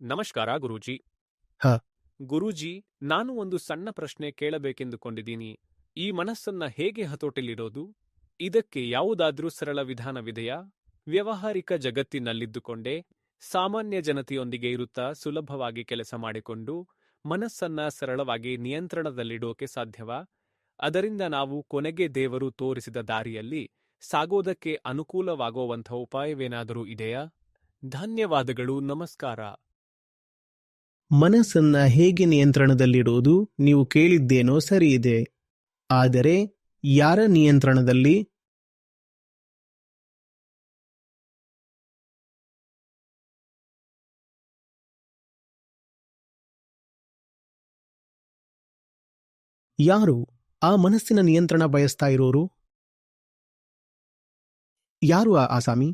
ನಮಸ್ಕಾರ ಗುರೂಜಿ. ಹ. ಗುರೂಜಿ ನಾನು ಒಂದು ಸಣ್ಣ ಪ್ರಶ್ನೆ ಕೇಳಬೇಕೆಂದುಕೊಂಡಿದ್ದೀನಿ. ಈ ಮನಸ್ಸನ್ನ ಹೇಗೆ ಹತೋಟಿಲಿಡೋದು? ಇದಕ್ಕೆ ಯಾವುದಾದ್ರೂ ಸರಳ ವಿಧಾನವಿದೆಯಾ? ವ್ಯವಹಾರಿಕ ಜಗತ್ತಿನಲ್ಲಿದ್ದುಕೊಂಡೇ ಸಾಮಾನ್ಯ ಜನತೆಯೊಂದಿಗೆ ಇರುತ್ತಾ ಸುಲಭವಾಗಿ ಕೆಲಸ ಮಾಡಿಕೊಂಡು ಮನಸ್ಸನ್ನ ಸರಳವಾಗಿ ನಿಯಂತ್ರಣದಲ್ಲಿಡೋಕೆ ಸಾಧ್ಯವಾ? ಅದರಿಂದ ನಾವು ಕೊನೆಗೆ ದೇವರು ತೋರಿಸಿದ ದಾರಿಯಲ್ಲಿ ಸಾಗೋದಕ್ಕೆ ಅನುಕೂಲವಾಗುವಂಥ ಉಪಾಯವೇನಾದರೂ ಇದೆಯಾ? ಧನ್ಯವಾದಗಳು ನಮಸ್ಕಾರ. ಮನಸ್ಸನ್ನ ಹೇಗೆ ನಿಯಂತ್ರಣದಲ್ಲಿಡುವುದು ನೀವು ಕೇಳಿದ್ದೇನೋ ಸರಿಯಿದೆ. ಆದರೆ ಯಾರ ನಿಯಂತ್ರಣದಲ್ಲಿ? ಯಾರು ಆ ಮನಸ್ಸಿನ ನಿಯಂತ್ರಣ ಬಯಸ್ತಾ ಇರೋರು? ಯಾರು ಆ ಆಸಾಮಿ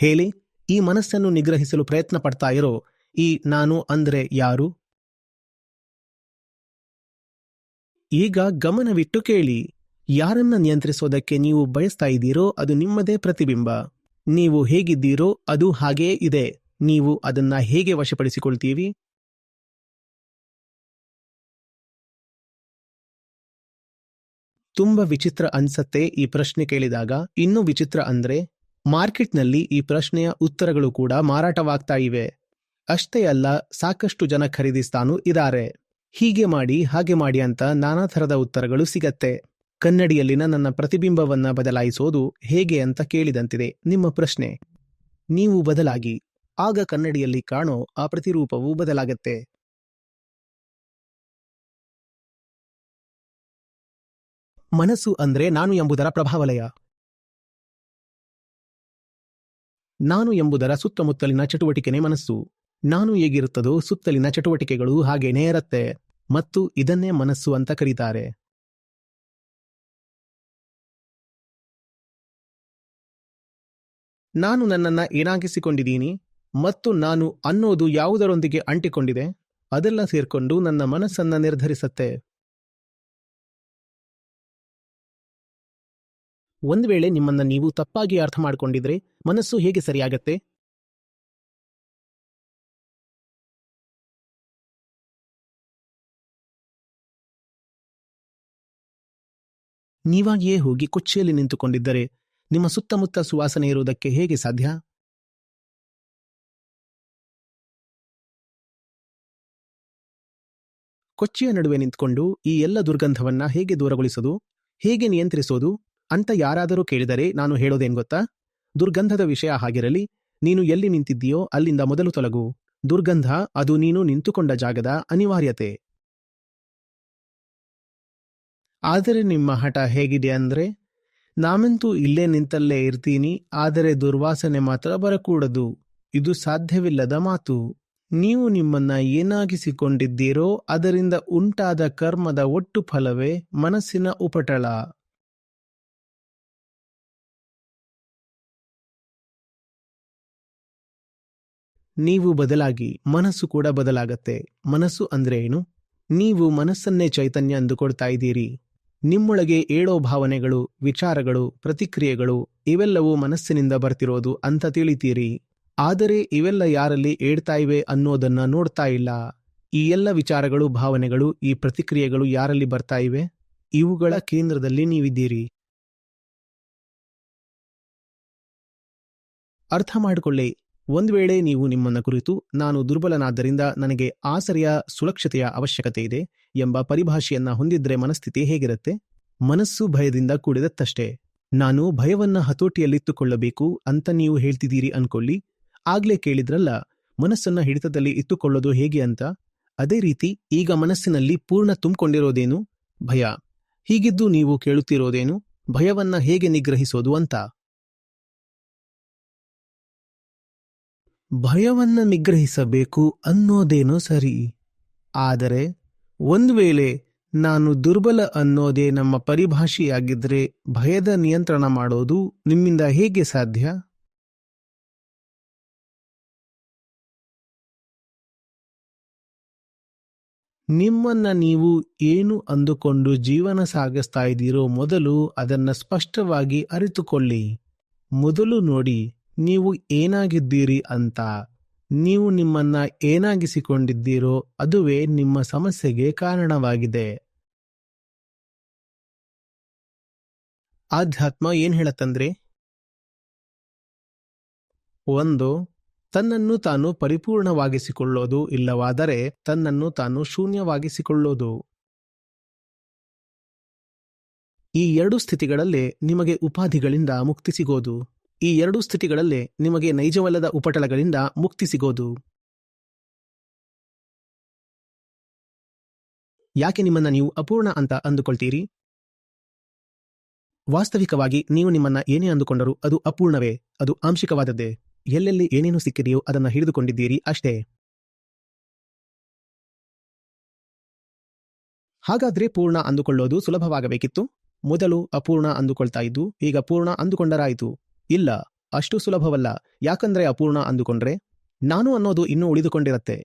ಹೇಳಿ, ಈ ಮನಸ್ಸನ್ನು ನಿಗ್ರಹಿಸಲು ಪ್ರಯತ್ನ ಪಡ್ತಾ ಇರೋ ಈ ನಾನು ಅಂದ್ರೆ ಯಾರು? ಈಗ ಗಮನವಿಟ್ಟು ಕೇಳಿ, ಯಾರನ್ನ ನಿಯಂತ್ರಿಸೋದಕ್ಕೆ ನೀವು ಬಯಸ್ತಾ ಇದ್ದೀರೋ ಅದು ನಿಮ್ಮದೇ ಪ್ರತಿಬಿಂಬ. ನೀವು ಹೇಗಿದ್ದೀರೋ ಅದು ಹಾಗೇ ಇದೆ. ನೀವು ಅದನ್ನ ಹೇಗೆ ವಶಪಡಿಸಿಕೊಳ್ತೀವಿ? ತುಂಬ ವಿಚಿತ್ರ ಅನ್ಸತ್ತೆ ಈ ಪ್ರಶ್ನೆ ಕೇಳಿದಾಗ. ಇನ್ನೂ ವಿಚಿತ್ರ ಅಂದ್ರೆ? ಮಾರ್ಕೆಟ್ನಲ್ಲಿ ಈ ಪ್ರಶ್ನೆಯ ಉತ್ತರಗಳು ಕೂಡ ಮಾರಾಟವಾಗ್ತಾ ಇವೆ. ಅಷ್ಟೇ ಅಲ್ಲ, ಸಾಕಷ್ಟು ಜನ ಖರೀದಿಸ್ತಾನೂ ಇದ್ದಾರೆ. ಹೀಗೆ ಮಾಡಿ, ಹಾಗೆ ಮಾಡಿ ಅಂತ ನಾನಾ ಥರದ ಉತ್ತರಗಳು ಸಿಗತ್ತೆ. ಕನ್ನಡಿಯಲ್ಲಿನ ನನ್ನ ಪ್ರತಿಬಿಂಬವನ್ನ ಬದಲಾಯಿಸೋದು ಹೇಗೆ ಅಂತ ಕೇಳಿದಂತಿದೆ ನಿಮ್ಮ ಪ್ರಶ್ನೆ. ನೀವು ಬದಲಾಗಿ, ಆಗ ಕನ್ನಡಿಯಲ್ಲಿ ಕಾಣೋ ಆ ಪ್ರತಿರೂಪವು ಬದಲಾಗತ್ತೆ. ಮನಸ್ಸು ಅಂದ್ರೆ ನಾನು ಎಂಬುದರ ಪ್ರಭಾವಲಯ. ನಾನು ಎಂಬುದರ ಸುತ್ತಮುತ್ತಲಿನ ಚಟುವಟಿಕೆನೇ ಮನಸ್ಸು. ನಾನು ಹೇಗಿರುತ್ತದೋ ಸುತ್ತಲಿನ ಚಟುವಟಿಕೆಗಳು ಹಾಗೇನೇ ನೇರತ್ತೆ ಮತ್ತು ಇದನ್ನೇ ಮನಸ್ಸು ಅಂತ ಕರೀತಾರೆ. ನಾನು ನನ್ನನ್ನು ಏನಾಗಿಸಿಕೊಂಡಿದ್ದೀನಿ? ಮತ್ತು ನಾನು ಅನ್ನೋದು ಯಾವುದರೊಂದಿಗೆ ಅಂಟಿಕೊಂಡಿದೆ? ಅದೆಲ್ಲ ಸೇರ್ಕೊಂಡು ನನ್ನ ಮನಸ್ಸನ್ನು ನಿರ್ಧರಿಸತ್ತೆ. ಒಂದ್ ವೇಳೆ ನಿಮ್ಮನ್ನ ನೀವು ತಪ್ಪಾಗಿ ಅರ್ಥ ಮಾಡಿಕೊಂಡಿದ್ರೆ ಮನಸ್ಸು ಹೇಗೆ ಸರಿಯಾಗತ್ತೆ? ನೀವಾಗಿಯೇ ಹೋಗಿ ಕೊಚ್ಚಿಯಲ್ಲಿ ನಿಂತುಕೊಂಡಿದ್ದರೆ ನಿಮ್ಮ ಸುತ್ತಮುತ್ತ ಸುವಾಸನೆ ಇರುವುದಕ್ಕೆ ಹೇಗೆ ಸಾಧ್ಯ? ಕೊಚ್ಚಿಯ ನಡುವೆ ನಿಂತ್ಕೊಂಡು ಈ ಎಲ್ಲ ದುರ್ಗಂಧವನ್ನ ಹೇಗೆ ದೂರಗೊಳಿಸೋದು? ಹೇಗೆ ನಿಯಂತ್ರಿಸೋದು? ಅಂತ ಯಾರಾದರೂ ಕೇಳಿದರೆ ನಾನು ಹೇಳೋದೇನ್ ಗೊತ್ತಾ? ದುರ್ಗಂಧದ ವಿಷಯ ಹಾಗಿರಲಿ, ನೀನು ಎಲ್ಲಿ ನಿಂತಿದ್ದೀಯೋ ಅಲ್ಲಿಂದ ಮೊದಲು ತೊಲಗು. ದುರ್ಗಂಧ, ಅದು ನೀನು ನಿಂತುಕೊಂಡ ಜಾಗದ ಅನಿವಾರ್ಯತೆ. ಆದರೆ ನಿಮ್ಮ ಹಠ ಹೇಗಿದೆ ಅಂದ್ರೆ, ನಾನಂತೂ ಇಲ್ಲೇ ನಿಂತಲ್ಲೇ ಇರ್ತೀನಿ, ಆದರೆ ದುರ್ವಾಸನೆ ಮಾತ್ರ ಬರಕೂಡದು. ಇದು ಸಾಧ್ಯವಿಲ್ಲದ ಮಾತು. ನೀವು ನಿಮ್ಮನ್ನ ಏನಾಗಿಸಿಕೊಂಡಿದ್ದೀರೋ ಅದರಿಂದ ಉಂಟಾದ ಕರ್ಮದ ಒಟ್ಟು ಫಲವೇ ಮನಸ್ಸಿನ ಉಪಟಳ. ನೀವು ಬದಲಾಗಿ ಮನಸ್ಸು ಕೂಡ ಬದಲಾಗತ್ತೆ. ಮನಸ್ಸು ಅಂದ್ರೆ ಏನು? ನೀವು ಮನಸ್ಸನ್ನೇ ಚೈತನ್ಯ ಅಂದುಕೊಳ್ತಾ ಇದ್ದೀರಿ. ನಿಮ್ಮೊಳಗೆ ಏಳೋ ಭಾವನೆಗಳು, ವಿಚಾರಗಳು, ಪ್ರತಿಕ್ರಿಯೆಗಳು ಇವೆಲ್ಲವೂ ಮನಸ್ಸಿನಿಂದ ಬರ್ತಿರೋದು ಅಂತ ತಿಳಿತೀರಿ. ಆದರೆ ಇವೆಲ್ಲ ಯಾರಲ್ಲಿ ಏಡ್ತಾ ಇವೆ ಅನ್ನೋದನ್ನ ನೋಡ್ತಾ ಇಲ್ಲ. ಈ ಎಲ್ಲ ವಿಚಾರಗಳು, ಭಾವನೆಗಳು, ಈ ಪ್ರತಿಕ್ರಿಯೆಗಳು ಯಾರಲ್ಲಿ ಬರ್ತಾ ಇವೆ? ಇವುಗಳ ಕೇಂದ್ರದಲ್ಲಿ ನೀವಿದ್ದೀರಿ. ಅರ್ಥ ಮಾಡಿಕೊಳ್ಳಿ. ಒಂದ್ ವೇಳೆ ನೀವು ನಿಮ್ಮನ್ನ ಕುರಿತು, ನಾನು ದುರ್ಬಲನಾದ್ದರಿಂದ ನನಗೆ ಆಸರೆಯ ಸುರಕ್ಷತೆಯ ಅವಶ್ಯಕತೆ ಇದೆ ಎಂಬ ಪರಿಭಾಷೆಯನ್ನ ಹೊಂದಿದ್ರೆ ಮನಸ್ಥಿತಿ ಹೇಗಿರುತ್ತೆ? ಮನಸ್ಸು ಭಯದಿಂದ ಕೂಡಿದತ್ತಷ್ಟೇ. ನಾನು ಭಯವನ್ನ ಹತೋಟಿಯಲ್ಲಿತ್ತುಕೊಳ್ಳಬೇಕು ಅಂತ ನೀವು ಹೇಳ್ತಿದ್ದೀರಿ ಅನ್ಕೊಳ್ಳಿ. ಆಗ್ಲೇ ಕೇಳಿದ್ರಲ್ಲ, ಮನಸ್ಸನ್ನ ಹಿಡಿತದಲ್ಲಿ ಇತ್ತುಕೊಳ್ಳೋದು ಹೇಗೆ ಅಂತ. ಅದೇ ರೀತಿ, ಈಗ ಮನಸ್ಸಿನಲ್ಲಿ ಪೂರ್ಣ ತುಂಬಿಕೊಂಡಿರೋದೇನು? ಭಯ. ಹೀಗಿದ್ದು ನೀವು ಕೇಳುತ್ತಿರೋದೇನು? ಭಯವನ್ನ ಹೇಗೆ ನಿಗ್ರಹಿಸೋದು ಅಂತ. ಭಯವನ್ನ ನಿಗ್ರಹಿಸಬೇಕು ಅನ್ನೋದೇನೋ ಸರಿ. ಆದರೆ ಒಂದು ವೇಳೆ ನಾನು ದುರ್ಬಲ ಅನ್ನೋದೇ ನಮ್ಮ ಪರಿಭಾಷೆಯಾಗಿದ್ರೆ ಭಯದ ನಿಯಂತ್ರಣ ಮಾಡೋದು ನಿಮ್ಮಿಂದ ಹೇಗೆ ಸಾಧ್ಯ? ನಿಮ್ಮನ್ನ ನೀವು ಏನು ಅಂದುಕೊಂಡು ಜೀವನ ಸಾಗಿಸ್ತಾ ಇದ್ದೀರೋ ಮೊದಲು ಅದನ್ನ ಸ್ಪಷ್ಟವಾಗಿ ಅರಿತುಕೊಳ್ಳಿ. ಮೊದಲು ನೋಡಿ. ನೀವು ಏನಾಗಿದ್ದೀರಿ ಅಂತ, ನೀವು ನಿಮ್ಮನ್ನ ಏನಾಗಿಸಿಕೊಂಡಿದ್ದೀರೋ ಅದುವೇ ನಿಮ್ಮ ಸಮಸ್ಯೆಗೆ ಕಾರಣವಾಗಿದೆ. ಆಧ್ಯಾತ್ಮ ಏನ್ ಹೇಳತ್ತಂದ್ರೆ, ಒಂದು, ತನ್ನನ್ನು ತಾನು ಪರಿಪೂರ್ಣವಾಗಿಸಿಕೊಳ್ಳೋದು ಇಲ್ಲವಾದರೆ ತನ್ನನ್ನು ತಾನು ಶೂನ್ಯವಾಗಿಸಿಕೊಳ್ಳೋದು. ಈ ಎರಡು ಸ್ಥಿತಿಗಳಲ್ಲೇ ನಿಮಗೆ ಉಪಾಧಿಗಳಿಂದ ಮುಕ್ತಿ ಸಿಗೋದು. ಈ ಎರಡೂ ಸ್ಥಿತಿಗಳಲ್ಲೇ ನಿಮಗೆ ನೈಜವಲ್ಲದ ಉಪಟಳಗಳಿಂದ ಮುಕ್ತಿ ಸಿಗೋದು. ಯಾಕೆ ನಿಮ್ಮನ್ನ ನೀವು ಅಪೂರ್ಣ ಅಂತ ಅಂದುಕೊಳ್ತೀರಿ? ವಾಸ್ತವಿಕವಾಗಿ ನೀವು ನಿಮ್ಮನ್ನ ಏನೇ ಅಂದುಕೊಂಡರೂ ಅದು ಅಪೂರ್ಣವೇ, ಅದು ಆಂಶಿಕವಾದದ್ದೇ. ಎಲ್ಲೆಲ್ಲಿ ಏನೇನು ಸಿಕ್ಕಿದೆಯೋ ಅದನ್ನ ಹಿಡಿದುಕೊಂಡಿದ್ದೀರಿ ಅಷ್ಟೇ. ಹಾಗಾದ್ರೆ ಪೂರ್ಣ ಅಂದುಕೊಳ್ಳೋದು ಸುಲಭವಾಗಬೇಕಿತ್ತು? ಮೊದಲು ಅಪೂರ್ಣ ಅಂದುಕೊಳ್ತಾ ಇದ್ದು, ಈಗ ಪೂರ್ಣ ಅಂದುಕೊಂಡರಾಯಿತು. ಇಲ್ಲ, ಅಷ್ಟು ಸುಲಭವಲ್ಲ. ಯಾಕಂದ್ರೆ ಅಪೂರ್ಣ ಅಂದುಕೊಂಡ್ರೆ? ನಾನು ಅನ್ನೋದು ಇನ್ನೂ ಉಳಿದುಕೊಂಡಿರತ್ತೆ.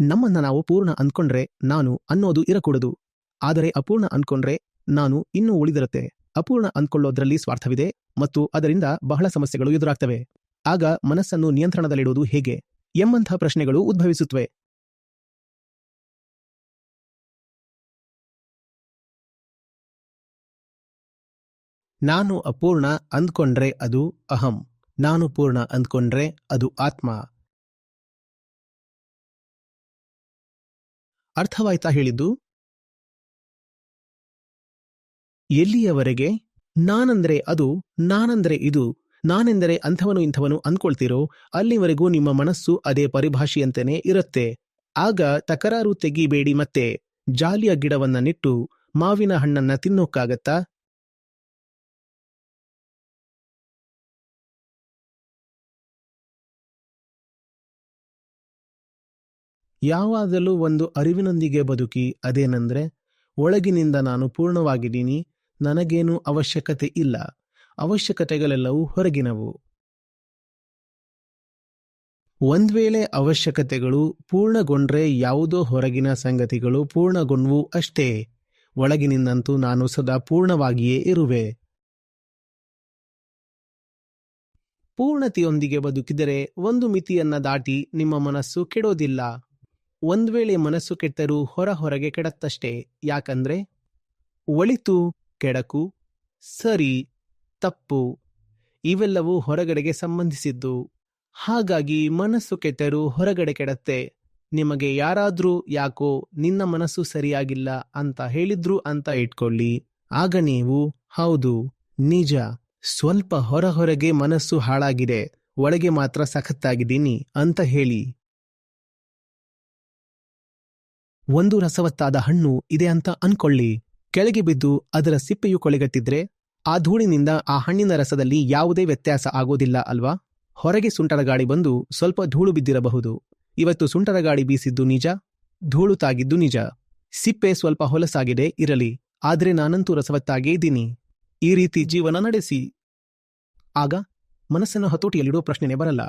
ನಮ್ಮನ್ನ ನಾವು ಪೂರ್ಣ ಅಂದ್ಕೊಂಡ್ರೆ ನಾನು ಅನ್ನೋದು ಇರಕೂಡದು. ಆದರೆ ಅಪೂರ್ಣ ಅಂದ್ಕೊಂಡ್ರೆ ನಾನು ಇನ್ನೂ ಉಳಿದಿರುತ್ತೆ. ಅಪೂರ್ಣ ಅಂದ್ಕೊಳ್ಳೋದ್ರಲ್ಲಿ ಸ್ವಾರ್ಥವಿದೆ ಮತ್ತು ಅದರಿಂದ ಬಹಳ ಸಮಸ್ಯೆಗಳು ಎದುರಾಗ್ತವೆ. ಆಗ ಮನಸ್ಸನ್ನು ನಿಯಂತ್ರಣದಲ್ಲಿಡುವುದು ಹೇಗೆ? ಎಂಬಂಥ ಪ್ರಶ್ನೆಗಳು ಉದ್ಭವಿಸುತ್ತವೆ ನಾನು ಅಪೂರ್ಣ ಅಂದ್ಕೊಂಡ್ರೆ ಅದು ಅಹಂ. ನಾನು ಪೂರ್ಣ ಅಂದ್ಕೊಂಡ್ರೆ ಅದು ಆತ್ಮ. ಅರ್ಥವಾಯ್ತಾ ಹೇಳಿದ್ದು? ಎಲ್ಲಿಯವರೆಗೆ? ನಾನಂದ್ರೆ ಅದು, ನಾನಂದ್ರೆ ಇದು. ನಾನೆಂದರೆ ಅಂಥವನು ಇಂಥವನು ಅಂದ್ಕೊಳ್ತಿರೋ, ಅಲ್ಲಿವರೆಗೂ ನಿಮ್ಮ ಮನಸ್ಸು ಅದೇ ಪರಿಭಾಷೆಯಂತೆನೆ ಇರುತ್ತೆ. ಆಗ ತಕರಾರು ತೆಗಿಬೇಡಿ ಮತ್ತೆ. ಜಾಲಿಯ ಗಿಡವನ್ನ ನಿಟ್ಟು, ಮಾವಿನ ಹಣ್ಣನ್ನ ತಿನ್ನೋಕ್ಕಾಗತ್ತಾ? ಯಾವಾಗಲೂ ಒಂದು ಅರಿವಿನೊಂದಿಗೆ ಬದುಕಿ ಅದೇನೆಂದರೆ, ಒಳಗಿನಿಂದ ನಾನು ಪೂರ್ಣವಾಗಿದ್ದೀನಿ, ನನಗೇನು ಅವಶ್ಯಕತೆ ಇಲ್ಲ, ಅವಶ್ಯಕತೆಗಳೆಲ್ಲವೂ ಹೊರಗಿನವು. ಒಂದ್ ವೇಳೆ ಅವಶ್ಯಕತೆಗಳು ಪೂರ್ಣಗೊಂಡ್ರೆ ಯಾವುದೋ ಹೊರಗಿನ ಸಂಗತಿಗಳು ಪೂರ್ಣಗೊಂಡ್ವು ಅಷ್ಟೇ, ಒಳಗಿನಿಂದಂತೂ ನಾನು ಸದಾ ಪೂರ್ಣವಾಗಿಯೇ ಇರುವೆ. ಪೂರ್ಣತೆಯೊಂದಿಗೆ ಬದುಕಿದರೆ ಒಂದು ಮಿತಿಯನ್ನ ದಾಟಿ ನಿಮ್ಮ ಮನಸ್ಸು ಕೆಡೋದಿಲ್ಲ. ಒಂದ್ ವೇಳೆ ಮನಸ್ಸು ಕೆಟ್ಟರೂ ಹೊರ ಹೊರಗೆ ಕೆಡತ್ತಷ್ಟೇ. ಯಾಕಂದ್ರೆ ಒಳಿತು, ಕೆಡಕು, ಸರಿ, ತಪ್ಪು ಇವೆಲ್ಲವೂ ಹೊರಗಡೆಗೆ ಸಂಬಂಧಿಸಿದ್ದು. ಹಾಗಾಗಿ ಮನಸ್ಸು ಕೆಟ್ಟರೂ ಹೊರಗಡೆ ಕೆಡತ್ತೆ. ನಿಮಗೆ ಯಾರಾದರೂ ಯಾಕೋ ನಿನ್ನ ಮನಸ್ಸು ಸರಿಯಾಗಿಲ್ಲ ಅಂತ ಹೇಳಿದ್ರು ಅಂತ ಇಟ್ಕೊಳ್ಳಿ. ಆಗ ನೀವು, ಹೌದು, ನಿಜ, ಸ್ವಲ್ಪ ಹೊರ ಹೊರಗೆ ಮನಸ್ಸು ಹಾಳಾಗಿದೆ, ಒಳಗೆ ಮಾತ್ರ ಸಖತ್ತಾಗಿದ್ದೀನಿ ಅಂತ ಹೇಳಿ. ಒಂದು ರಸವತ್ತಾದ ಹಣ್ಣು ಇದೆ ಅಂತ ಅನ್ಕೊಳ್ಳಿ. ಕೆಳಗೆ ಬಿದ್ದು ಅದರ ಸಿಪ್ಪೆಯು ಕೊಳೆಗಟ್ಟಿದ್ರೆ ಆ ಧೂಳಿನಿಂದ ಆ ಹಣ್ಣಿನ ರಸದಲ್ಲಿ ಯಾವುದೇ ವ್ಯತ್ಯಾಸ ಆಗೋದಿಲ್ಲ ಅಲ್ವಾ? ಹೊರಗೆ ಸುಂಟರ ಗಾಳಿ ಬಂದು ಸ್ವಲ್ಪ ಧೂಳು ಬಿದ್ದಿರಬಹುದು. ಇವತ್ತು ಸುಂಟರ ಗಾಳಿ ಬೀಸಿದ್ದು ನಿಜ? ಧೂಳು ತಾಗಿದ್ದು ನಿಜ. ಸಿಪ್ಪೆ ಸ್ವಲ್ಪ ಹೊಲಸಾಗಿದೆ, ಇರಲಿ. ಆದ್ರೆ ನಾನಂತೂ ರಸವತ್ತಾಗೇ ಇದ್ದೀನಿ. ಈ ರೀತಿ ಜೀವನ ನಡೆಸಿ. ಆಗ ಮನಸ್ಸನ್ನು ಹತೋಟಿಯಲ್ಲಿಡೋ ಪ್ರಶ್ನೆನೇ ಬರಲ್ಲ.